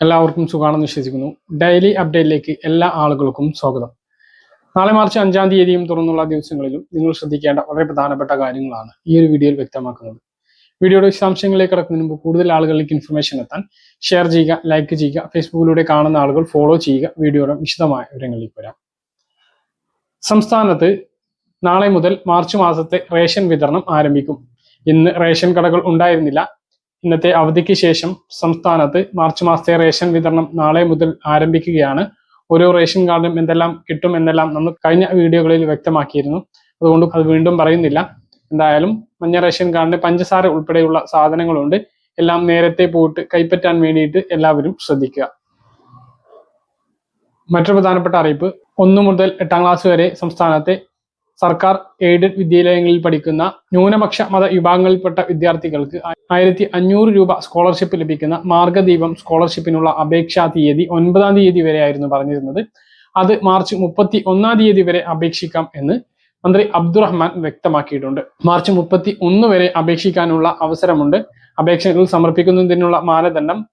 എല്ലാവർക്കും സുഖമാണെന്ന് വിശ്വസിക്കുന്നു. ഡെയിലി അപ്ഡേറ്റിലേക്ക് എല്ലാ ആളുകൾക്കും സ്വാഗതം. നാളെ മാർച്ച് അഞ്ചാം തീയതിയും തുറന്നുള്ള ദിവസങ്ങളിലും നിങ്ങൾ ശ്രദ്ധിക്കേണ്ട വളരെ പ്രധാനപ്പെട്ട കാര്യങ്ങളാണ് ഈ ഒരു വീഡിയോയിൽ വ്യക്തമാക്കുന്നത്. വീഡിയോയുടെ വിശദാംശങ്ങളിലേക്ക് കടക്കുന്നതിന് മുമ്പ് കൂടുതൽ ആളുകളിലേക്ക് ഇൻഫർമേഷൻ എത്താൻ ഷെയർ ചെയ്യുക ലൈക്ക് ചെയ്യുക ഫേസ്ബുക്കിലൂടെ കാണുന്ന ആളുകൾ ഫോളോ ചെയ്യുക വീഡിയോയുടെ വിശദമായ വിവരങ്ങളിലേക്ക് വരാം. സംസ്ഥാനത്ത് നാളെ മുതൽ മാർച്ച് മാസത്തെ റേഷൻ വിതരണം ആരംഭിക്കും. ഇന്ന് റേഷൻ കടകൾ ഉണ്ടായിരുന്നില്ല. ഇന്നത്തെ അവധിക്ക് ശേഷം സംസ്ഥാനത്ത് മാർച്ച് മാസത്തെ റേഷൻ വിതരണം നാളെ മുതൽ ആരംഭിക്കുകയാണ്. ഓരോ റേഷൻ കാർഡും എന്തെല്ലാം കിട്ടും എന്നെല്ലാം നമ്മൾ കഴിഞ്ഞ വീഡിയോകളിൽ വ്യക്തമാക്കിയിരുന്നു. അതുകൊണ്ട് അത് വീണ്ടും പറയുന്നില്ല. എന്തായാലും മഞ്ഞ റേഷൻ കാർഡിന് പഞ്ചസാര ഉൾപ്പെടെയുള്ള സാധനങ്ങളുണ്ട്. എല്ലാം നേരത്തെ പോയിട്ട് കൈപ്പറ്റാൻ വേണ്ടിയിട്ട് എല്ലാവരും ശ്രദ്ധിക്കുക. മറ്റൊരു പ്രധാനപ്പെട്ട അറിയിപ്പ് ഒന്നു മുതൽ എട്ടാം ക്ലാസ് വരെ സംസ്ഥാനത്തെ സർക്കാർ എയ്ഡഡ് വിദ്യാലയങ്ങളിൽ പഠിക്കുന്ന ന്യൂനപക്ഷ മത വിഭാഗങ്ങളിൽപ്പെട്ട വിദ്യാർത്ഥികൾക്ക് ആയിരത്തി അഞ്ഞൂറ് രൂപ സ്കോളർഷിപ്പ് ലഭിക്കുന്ന മാർഗദീപം സ്കോളർഷിപ്പിനുള്ള അപേക്ഷാ തീയതി ഒൻപതാം തീയതി വരെയായിരുന്നു പറഞ്ഞിരുന്നത്. അത് മാർച്ച് മുപ്പത്തി ഒന്നാം തീയതി വരെ അപേക്ഷിക്കാം എന്ന് മന്ത്രി അബ്ദുറഹ്മാൻ വ്യക്തമാക്കിയിട്ടുണ്ട്. മാർച്ച് മുപ്പത്തി ഒന്ന് വരെ അപേക്ഷിക്കാനുള്ള അവസരമുണ്ട്. അപേക്ഷകൾ സമർപ്പിക്കുന്നതിനുള്ള മാനദണ്ഡം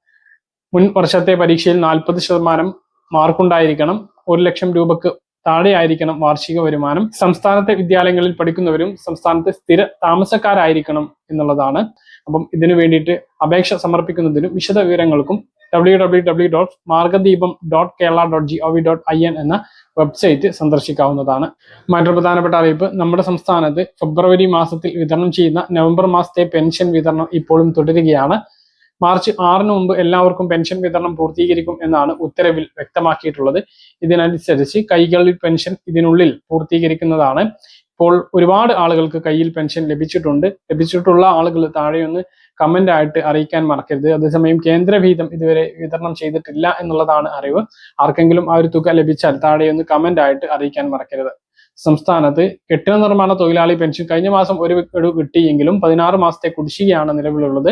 മുൻ വർഷത്തെ പരീക്ഷയിൽ നാൽപ്പത് ശതമാനം മാർക്കുണ്ടായിരിക്കണം. ഒരു ലക്ഷം രൂപക്ക് താഴെയായിരിക്കണം വാർഷിക വരുമാനം. സംസ്ഥാനത്തെ വിദ്യാലയങ്ങളിൽ പഠിക്കുന്നവരും സംസ്ഥാനത്തെ സ്ഥിര താമസക്കാരായിരിക്കണം എന്നുള്ളതാണ്. അപ്പം ഇതിനു വേണ്ടിയിട്ട് അപേക്ഷ സമർപ്പിക്കുന്നതിനും വിശദ വിവരങ്ങൾക്കും W W W dot Margadeepam dot Kerala dot G O V dot I N എന്ന വെബ്സൈറ്റ് സന്ദർശിക്കാവുന്നതാണ്. മറ്റൊരു പ്രധാനപ്പെട്ട അറിയിപ്പ് നമ്മുടെ സംസ്ഥാനത്ത് ഫെബ്രുവരി മാസത്തിൽ വിതരണം ചെയ്യുന്ന നവംബർ മാസത്തെ പെൻഷൻ വിതരണം ഇപ്പോഴും തുടരുകയാണ്. മാർച്ച് ആറിന് മുമ്പ് എല്ലാവർക്കും പെൻഷൻ വിതരണം പൂർത്തീകരിക്കും എന്നാണ് ഉത്തരവിൽ വ്യക്തമാക്കിയിട്ടുള്ളത്. ഇതിനനുസരിച്ച് കൈകളിൽ പെൻഷൻ ഇതിനുള്ളിൽ പൂർത്തീകരിക്കുന്നതാണ്. ഇപ്പോൾ ഒരുപാട് ആളുകൾക്ക് കയ്യിൽ പെൻഷൻ ലഭിച്ചിട്ടുണ്ട്. ലഭിച്ചിട്ടുള്ള ആളുകൾ താഴെയൊന്ന് കമന്റ് ആയിട്ട് അറിയിക്കാൻ മറക്കരുത്. അതേസമയം കേന്ദ്രഭീതം ഇതുവരെ വിതരണം ചെയ്തിട്ടില്ല എന്നുള്ളതാണ് അറിവ്. ആർക്കെങ്കിലും ആ ഒരു തുക ലഭിച്ചാൽ താഴെയൊന്ന് കമന്റ് ആയിട്ട് അറിയിക്കാൻ മറക്കരുത്. സംസ്ഥാനത്ത് കെട്ടിട നിർമ്മാണ തൊഴിലാളി പെൻഷൻ കഴിഞ്ഞ മാസം ഒരു ഗഡു കിട്ടിയെങ്കിലും പതിനാറ് മാസത്തെ കുടിശ്ശികയാണ് നിലവിലുള്ളത്.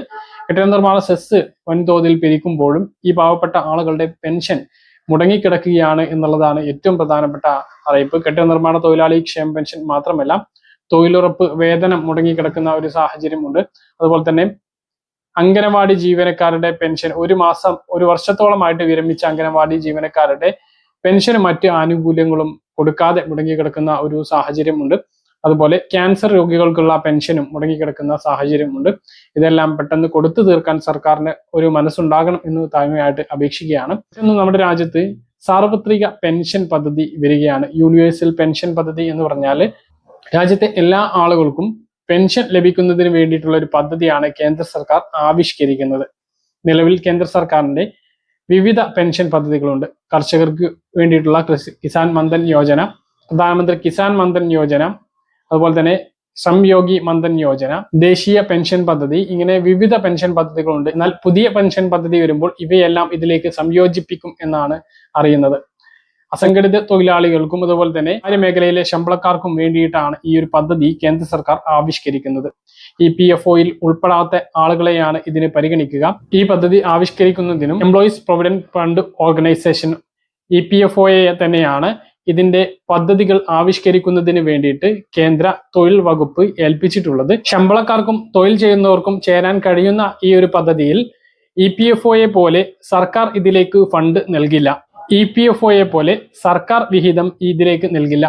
കെട്ടിട നിർമ്മാണ സെസ് വൻതോതിൽ പിരിക്കുമ്പോഴും ഈ പാവപ്പെട്ട ആളുകളുടെ പെൻഷൻ മുടങ്ങിക്കിടക്കുകയാണ് എന്നുള്ളതാണ് ഏറ്റവും പ്രധാനപ്പെട്ട അറിയിപ്പ്. കെട്ടിട നിർമ്മാണ തൊഴിലാളി ക്ഷേമ പെൻഷൻ മാത്രമല്ല തൊഴിലുറപ്പ് വേതനം മുടങ്ങിക്കിടക്കുന്ന ഒരു സാഹചര്യമുണ്ട്. അതുപോലെ തന്നെ അംഗനവാടി ജീവനക്കാരുടെ പെൻഷൻ ഒരു മാസം ഒരു വർഷത്തോളമായിട്ട് വിരമിച്ച അംഗനവാടി ജീവനക്കാരുടെ പെൻഷനും മറ്റ് ആനുകൂല്യങ്ങളും കൊടുക്കാതെ മുടങ്ങിക്കിടക്കുന്ന ഒരു സാഹചര്യമുണ്ട്. അതുപോലെ ക്യാൻസർ രോഗികൾക്കുള്ള പെൻഷനും മുടങ്ങിക്കിടക്കുന്ന സാഹചര്യമുണ്ട്. ഇതെല്ലാം പെട്ടെന്ന് കൊടുത്തു തീർക്കാൻ സർക്കാരിന് ഒരു മനസ്സുണ്ടാകണം എന്ന് താഴ്മയായിട്ട് അപേക്ഷിക്കുകയാണ്. ഇന്ന് നമ്മുടെ രാജ്യത്ത് സാർവത്രിക പെൻഷൻ പദ്ധതി വരികയാണ്. യൂണിവേഴ്സൽ പെൻഷൻ പദ്ധതി എന്ന് പറഞ്ഞാൽ രാജ്യത്തെ എല്ലാ ആളുകൾക്കും പെൻഷൻ ലഭിക്കുന്നതിന് വേണ്ടിയിട്ടുള്ള ഒരു പദ്ധതിയാണ് കേന്ദ്ര സർക്കാർ ആവിഷ്കരിക്കുന്നത്. നിലവിൽ കേന്ദ്ര സർക്കാരിന്റെ വിവിധ പെൻഷൻ പദ്ധതികളുണ്ട്. കർഷകർക്ക് വേണ്ടിയിട്ടുള്ള കിസാൻ മന്ദൻ യോജന പ്രധാനമന്ത്രി കിസാൻ മന്ദൻ യോജന അതുപോലെ തന്നെ സംയോഗി മന്ദൻ യോജന ദേശീയ പെൻഷൻ പദ്ധതി ഇങ്ങനെ വിവിധ പെൻഷൻ പദ്ധതികളുണ്ട്. എന്നാൽ പുതിയ പെൻഷൻ പദ്ധതി വരുമ്പോൾ ഇവയെല്ലാം ഇതിലേക്ക് സംയോജിപ്പിക്കും എന്നാണ് അറിയുന്നത്. അസംഘടിത തൊഴിലാളികൾക്കും അതുപോലെ തന്നെ കാര്യമേഖലയിലെ ശമ്പളക്കാർക്കും വേണ്ടിയിട്ടാണ് ഈ ഒരു പദ്ധതി കേന്ദ്ര സർക്കാർ ആവിഷ്കരിക്കുന്നത്. ഇ പി എഫ് ഒയിൽ ഉൾപ്പെടാത്ത ആളുകളെയാണ് ഇതിന് പരിഗണിക്കുക. ഈ പദ്ധതി ആവിഷ്കരിക്കുന്നതിനും employees provident fund organisation E P F ഒയെ തന്നെയാണ് ഇതിന്റെ പദ്ധതികൾ ആവിഷ്കരിക്കുന്നതിന് വേണ്ടിയിട്ട് കേന്ദ്ര തൊഴിൽ വകുപ്പ് ഏൽപ്പിച്ചിട്ടുള്ളത്. ശമ്പളക്കാർക്കും തൊഴിൽ ചെയ്യുന്നവർക്കും ചേരാൻ കഴിയുന്ന ഈ ഒരു പദ്ധതിയിൽ ഇ പി എഫ് ഒയെ പോലെ സർക്കാർ ഇതിലേക്ക് ഫണ്ട് നൽകില്ല. ഇ പി എഫ് ഒയെ പോലെ സർക്കാർ വിഹിതം ഇതിലേക്ക് നൽകില്ല.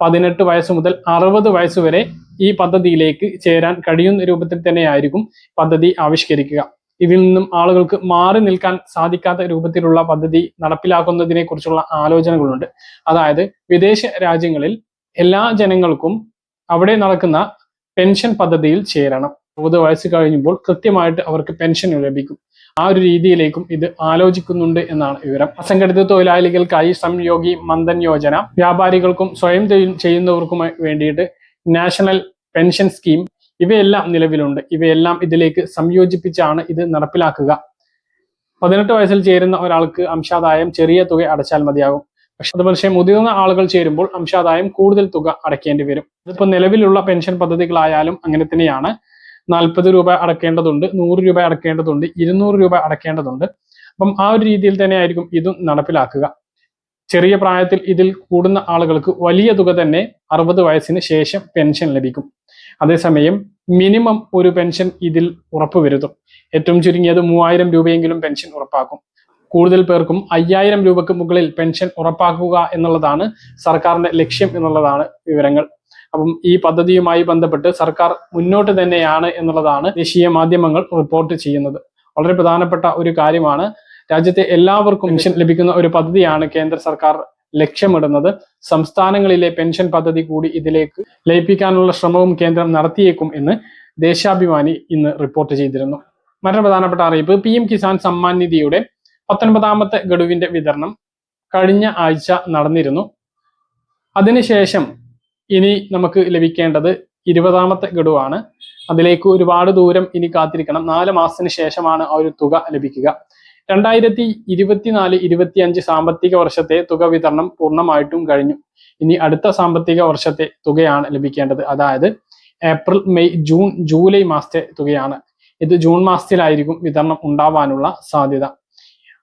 പതിനെട്ട് വയസ്സ് മുതൽ അറുപത് വയസ്സ് വരെ ഈ പദ്ധതിയിലേക്ക് ചേരാൻ കഴിയുന്ന രൂപത്തിൽ തന്നെയായിരിക്കും പദ്ധതി ആവിഷ്കരിക്കുക. ഇതിൽ നിന്നും ആളുകൾക്ക് മാറി നിൽക്കാൻ സാധിക്കാത്ത രൂപത്തിലുള്ള പദ്ധതി നടപ്പിലാക്കുന്നതിനെ കുറിച്ചുള്ള ആലോചനകളുണ്ട്. അതായത് വിദേശ രാജ്യങ്ങളിൽ എല്ലാ ജനങ്ങൾക്കും അവിടെ നടക്കുന്ന പെൻഷൻ പദ്ധതിയിൽ ചേരണം. അറുപത് വയസ്സ് കഴിയുമ്പോൾ കൃത്യമായിട്ട് അവർക്ക് പെൻഷൻ ലഭിക്കും. ആ ഒരു രീതിയിലേക്കും ഇത് ആലോചിക്കുന്നുണ്ട് എന്നാണ് വിവരം. അസംഘടിത തൊഴിലാളികൾക്കായി സംയോഗി മന്ദൻ യോജന. വ്യാപാരികൾക്കും സ്വയം തൊഴിൽ ചെയ്യുന്നവർക്കും വേണ്ടിയിട്ട് നാഷണൽ പെൻഷൻ സ്കീം. ഇവയെല്ലാം നിലവിലുണ്ട്. ഇവയെല്ലാം ഇതിലേക്ക് സംയോജിപ്പിച്ചാണ് ഇത് നടപ്പിലാക്കുക. പതിനെട്ട് വയസ്സിൽ ചേരുന്ന ഒരാൾക്ക് അംശാദായം ചെറിയ തുക അടച്ചാൽ മതിയാകും. പക്ഷെ അത് പക്ഷേ മുതിർന്ന ആളുകൾ ചേരുമ്പോൾ അംശാദായം കൂടുതൽ തുക അടയ്ക്കേണ്ടി വരും. ഇതിപ്പോൾ നിലവിലുള്ള പെൻഷൻ പദ്ധതികളായാലും അങ്ങനെ തന്നെയാണ്. നാൽപ്പത് രൂപ അടക്കേണ്ടതുണ്ട് നൂറ് രൂപ അടക്കേണ്ടതുണ്ട് ഇരുന്നൂറ് രൂപ അടക്കേണ്ടതുണ്ട്. അപ്പം ആ ഒരു രീതിയിൽ തന്നെ ആയിരിക്കും ഇതും നടപ്പിലാക്കുക. ചെറിയ പ്രായത്തിൽ ഇതിൽ കൂടുന്ന ആളുകൾക്ക് വലിയ തുക തന്നെ അറുപത് വയസ്സിന് ശേഷം പെൻഷൻ ലഭിക്കും. അതേസമയം മിനിമം ഒരു പെൻഷൻ ഇതിൽ ഉറപ്പുവരുത്തും ഏറ്റവും ചുരുങ്ങിയത് മൂവായിരം രൂപയെങ്കിലും പെൻഷൻ ഉറപ്പാക്കും. കൂടുതൽ പേർക്കും അയ്യായിരം രൂപക്ക് മുകളിൽ പെൻഷൻ ഉറപ്പാക്കുക എന്നുള്ളതാണ് സർക്കാരിന്റെ ലക്ഷ്യം എന്നുള്ളതാണ് വിവരങ്ങൾ. അപ്പം ഈ പദ്ധതിയുമായി ബന്ധപ്പെട്ട് സർക്കാർ മുന്നോട്ട് തന്നെയാണ് എന്നുള്ളതാണ് ദേശീയ മാധ്യമങ്ങൾ റിപ്പോർട്ട് ചെയ്യുന്നത്. വളരെ പ്രധാനപ്പെട്ട ഒരു കാര്യമാണ്. രാജ്യത്തെ എല്ലാവർക്കും പെൻഷൻ ലഭിക്കുന്ന ഒരു പദ്ധതിയാണ് കേന്ദ്ര സർക്കാർ ലക്ഷ്യമിടുന്നത്. സംസ്ഥാനങ്ങളിലെ പെൻഷൻ പദ്ധതി കൂടി ഇതിലേക്ക് ലയിപ്പിക്കാനുള്ള ശ്രമവും കേന്ദ്രം നടത്തിയേക്കും എന്ന് ദേശാഭിമാനി ഇന്ന് റിപ്പോർട്ട് ചെയ്തിരുന്നു. മറ്റൊരു പ്രധാനപ്പെട്ട അറിയിപ്പ് പി എം കിസാൻ സമ്മാൻ നിധിയുടെ പത്തൊൻപതാമത്തെ ഗഡുവിന്റെ വിതരണം കഴിഞ്ഞ ആഴ്ച നടന്നിരുന്നു. അതിനുശേഷം ഇനി നമുക്ക് ലഭിക്കേണ്ടത് ഇരുപതാമത്തെ ഗഡുവാണ്. അതിലേക്ക് ഒരുപാട് ദൂരം ഇനി കാത്തിരിക്കണം. നാല് മാസത്തിന് ശേഷമാണ് ആ ഒരു തുക ലഭിക്കുക. രണ്ടായിരത്തി ഇരുപത്തിനാല് ഇരുപത്തിയഞ്ച് സാമ്പത്തിക വർഷത്തെ തുക വിതരണം പൂർണമായിട്ടും കഴിഞ്ഞു. ഇനി അടുത്ത സാമ്പത്തിക വർഷത്തെ തുകയാണ് ലഭിക്കേണ്ടത്. അതായത് ഏപ്രിൽ മെയ് ജൂൺ ജൂലൈ മാസത്തെ തുകയാണ്. ഇത് ജൂൺ മാസത്തിലായിരിക്കും വിതരണം ഉണ്ടാവാനുള്ള സാധ്യത.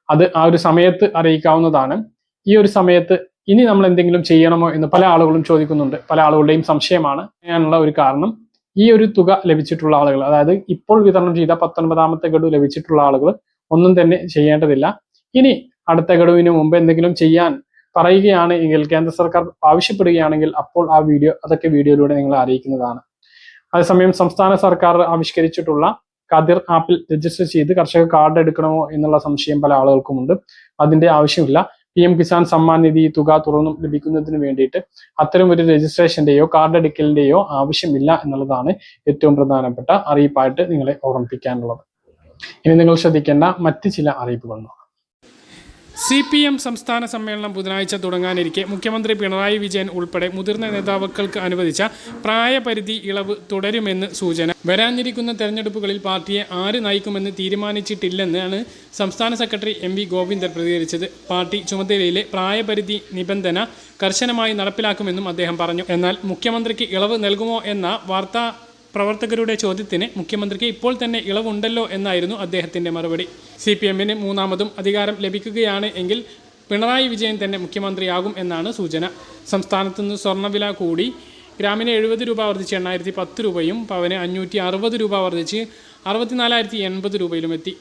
അത് ആ ഒരു സമയത്ത് അറിയിക്കാവുന്നതാണ്. ഈ ഒരു സമയത്ത് ഇനി നമ്മൾ എന്തെങ്കിലും ചെയ്യണമോ എന്ന് പല ആളുകളും ചോദിക്കുന്നുണ്ട്. പല ആളുകളുടെയും സംശയമാണ്. അങ്ങനെയുള്ള ഒരു കാരണം ഈ ഒരു തുക ലഭിച്ചിട്ടുള്ള ആളുകൾ അതായത് ഇപ്പോൾ വിതരണം ചെയ്ത പത്തൊൻപതാമത്തെ ഗഡു ലഭിച്ചിട്ടുള്ള ആളുകൾ ഒന്നും തന്നെ ചെയ്യേണ്ടതില്ല. ഇനി അടുത്ത ഗഡുവിന് മുമ്പ് എന്തെങ്കിലും ചെയ്യാൻ പറയുകയാണ് എങ്കിൽ കേന്ദ്ര സർക്കാർ ആവശ്യപ്പെടുകയാണെങ്കിൽ അപ്പോൾ ആ വീഡിയോ അതൊക്കെ വീഡിയോയിലൂടെ നിങ്ങളെ അറിയിക്കുന്നതാണ്. അതേസമയം സംസ്ഥാന സർക്കാർ ആവിഷ്കരിച്ചിട്ടുള്ള കതിർ ആപ്പിൽ രജിസ്റ്റർ ചെയ്ത് കർഷക കാർഡ് എടുക്കണമോ എന്നുള്ള സംശയം പല ആളുകൾക്കുമുണ്ട്. അതിന്റെ ആവശ്യമില്ല. പി എം കിസാൻ സമ്മാൻ നിധി തുക തുറന്നും ലഭിക്കുന്നതിന് വേണ്ടിയിട്ട് അത്തരം ഒരു രജിസ്ട്രേഷന്റെയോ കാർഡ് എടുക്കലിന്റെയോ ആവശ്യമില്ല എന്നുള്ളതാണ് ഏറ്റവും പ്രധാനപ്പെട്ട അറിയിപ്പായിട്ട് നിങ്ങളെ ഓർമ്മിപ്പിക്കാനുള്ളത്. ഇനി നിങ്ങൾ ശ്രദ്ധിക്കേണ്ട മറ്റ് ചില അറിയിപ്പുകൾ നോക്കാം സി പി എം സംസ്ഥാന സമ്മേളനം ബുധനാഴ്ച തുടങ്ങാനിരിക്കെ. മുഖ്യമന്ത്രി പിണറായി വിജയൻ ഉൾപ്പെടെ മുതിർന്ന നേതാക്കൾക്ക് അനുവദിച്ച പ്രായപരിധി ഇളവ് തുടരുമെന്ന് സൂചന. വരാനിരിക്കുന്ന തെരഞ്ഞെടുപ്പുകളിൽ പാർട്ടിയെ ആര് നയിക്കുമെന്ന് തീരുമാനിച്ചിട്ടില്ലെന്നാണ് സംസ്ഥാന സെക്രട്ടറി എം വി ഗോവിന്ദൻ പ്രതികരിച്ചത്. പാർട്ടി ചുമതലയിലെ പ്രായപരിധി നിബന്ധന കർശനമായി നടപ്പിലാക്കുമെന്നും അദ്ദേഹം പറഞ്ഞു. എന്നാൽ മുഖ്യമന്ത്രിക്ക് ഇളവ് നൽകുമോ എന്ന വാർത്താ പ്രവർത്തകരുടെ ചോദ്യത്തിന് മുഖ്യമന്ത്രിക്ക് ഇപ്പോൾ തന്നെ ഇളവുണ്ടല്ലോ എന്നായിരുന്നു അദ്ദേഹത്തിന്റെ മറുപടി. സി പി എമ്മിന് മൂന്നാമതും അധികാരം ലഭിക്കുകയാണ് എങ്കിൽ പിണറായി വിജയൻ തന്നെ മുഖ്യമന്ത്രിയാകും എന്നാണ് സൂചന. സംസ്ഥാനത്ത് നിന്ന് സ്വർണവില കൂടി ഗ്രാമിന് എഴുപത് രൂപ വർദ്ധിച്ച് എണ്ണായിരത്തി പത്ത് രൂപയും പവന് അഞ്ഞൂറ്റി അറുപത് രൂപ വർദ്ധിച്ച് അറുപത്തിനാലായിരത്തി എൺപത് രൂപയിലും എത്തി.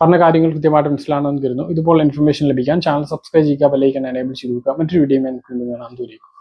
പറഞ്ഞ കാര്യങ്ങൾ കൃത്യമായിട്ട് മനസ്സിലാണെന്ന് കരുതുന്നു. ഇതുപോലെ ഇൻഫർമേഷൻ ലഭിക്കാൻ ചാനൽ സബ്സ്ക്രൈബ് ചെയ്യുക ബെല്ലൈക്കൻ എനേബിൾ ചെയ്ത് കൊടുക്കുക. മറ്റൊരു വീഡിയോ കാണാൻ ദൂരേക്കും